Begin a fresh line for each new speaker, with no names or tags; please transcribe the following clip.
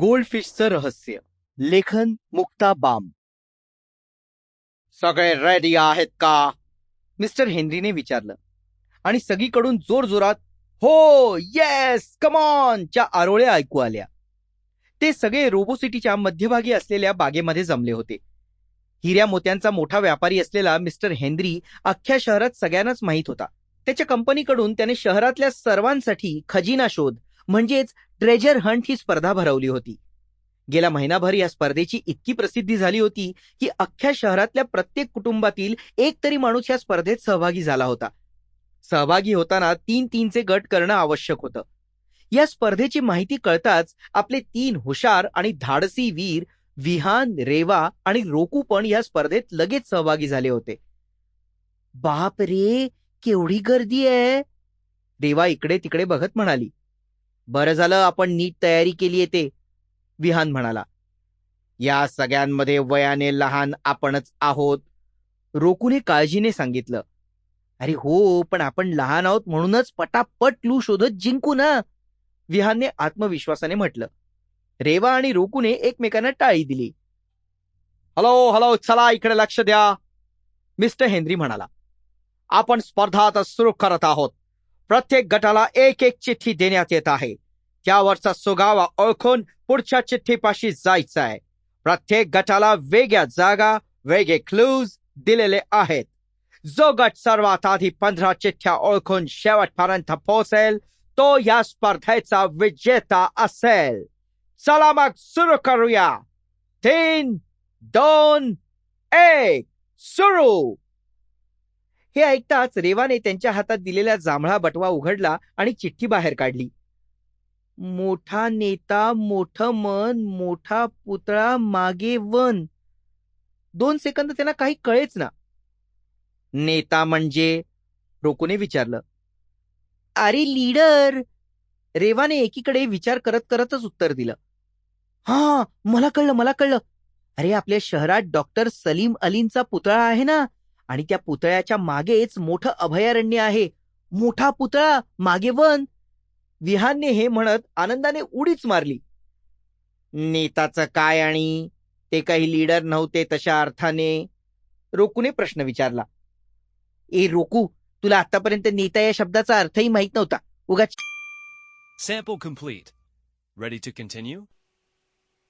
गोल्डफिशचं रहस्य. लेखन मुक्ता बाम. सगळे रेडी आहेत का? मिस्टर हेनरीने विचारलं. आणि सगळीकडून जोरजोरात हो येस कमॉन च्या आरोळ्या ऐकू आल्या. ते सगळे रोबोसिटीच्या मध्यभागी असलेल्या बागेमध्ये जमले होते. हिऱ्या मोत्यांचा मोठा व्यापारी असलेला मिस्टर हेनरी अख्ख्या शहरात सगळ्यांनाच माहीत होता. त्याच्या कंपनीकडून त्याने शहरातल्या सर्वांसाठी खजिना शोध म्हणजेच ट्रेजर हंट ही स्पर्धा भरवली होती. गेला महिनाभर या स्पर्धेची इतकी प्रसिद्धी झाली होती की अख्ख्या शहरातल्या प्रत्येक कुटुंबातील एक तरी माणूस या स्पर्धेत सहभागी झाला होता. सहभागी होताना तीन तीनचे गट करणं आवश्यक होतं. या स्पर्धेची माहिती कळताच आपले तीन हुशार आणि धाडसी वीर विहान रेवा आणि रोकू पण या स्पर्धेत लगेच सहभागी झाले होते. बाप रे केवढी गर्दी आहे! रेवा इकडे तिकडे बघत म्हणाली. बरं झालं आपण नीट तयारी केली येते विहान म्हणाला. या सगळ्यांमध्ये वयाने लहान आपणच आहोत रोकूने काळजीने सांगितलं. अरे हो पण आपण लहान आहोत म्हणूनच पटापट क्लू शोधत जिंकू ना विहानने आत्मविश्वासाने म्हटलं. रेवा आणि रोकूने एकमेकांना टाळी दिली. हॅलो हॅलो चला इकडे लक्ष द्या मिस्टर हेनरी म्हणाला. आपण स्पर्धा आता सुरू करत आहोत. प्रत्येक गटाला एक एक चिठ्ठी देण्यात येत आहे. त्यावरचा सुगावा ओळखून पुढच्या चिठ्ठीपाशी जायचं आहे प्रत्येक गटाला वेगळ्या जागा वेगळे क्लूज दिलेले आहेत. जो गट सर्वात आधी पंधरा चिठ्ठ्या ओळखून शेवटपर्यंत पोहोचेल तो या स्पर्धेचा विजेता असेल. चला मग सुरू करूया. तीन दोन एक सुरू! हे ऐकताच रेवाने त्यांच्या हातात दिलेला जांभळा बटवा उघडला आणि चिठ्ठी बाहेर काढली. मोठा नेता मोठं मन मोठा पुतळा मागे वन. दोन सेकंद त्यांना काही कळेच ना. नेता म्हणजे? रोकोने विचारलं. अरे लीडर. रेवाने एकीकडे विचार करत करतच उत्तर दिलं. हा मला कळलं मला कळलं. अरे आपल्या शहरात डॉक्टर सलीम अलींचा पुतळा आहे ना? आणि त्या पुतळ्याच्या मागेच मोठं अभयारण्य आहे. मोठा पुतळा मागे वन. विहानने हे म्हणत आनंदाने उडीच मारली. नेताचं काय आणि? ते काही लीडर नव्हते तशा अर्थाने. रोकूने प्रश्न विचारला. ए रोकू तुला आतापर्यंत नेता या शब्दाचा अर्थही माहीत नव्हता. उगाच
Sample complete. Ready to continue?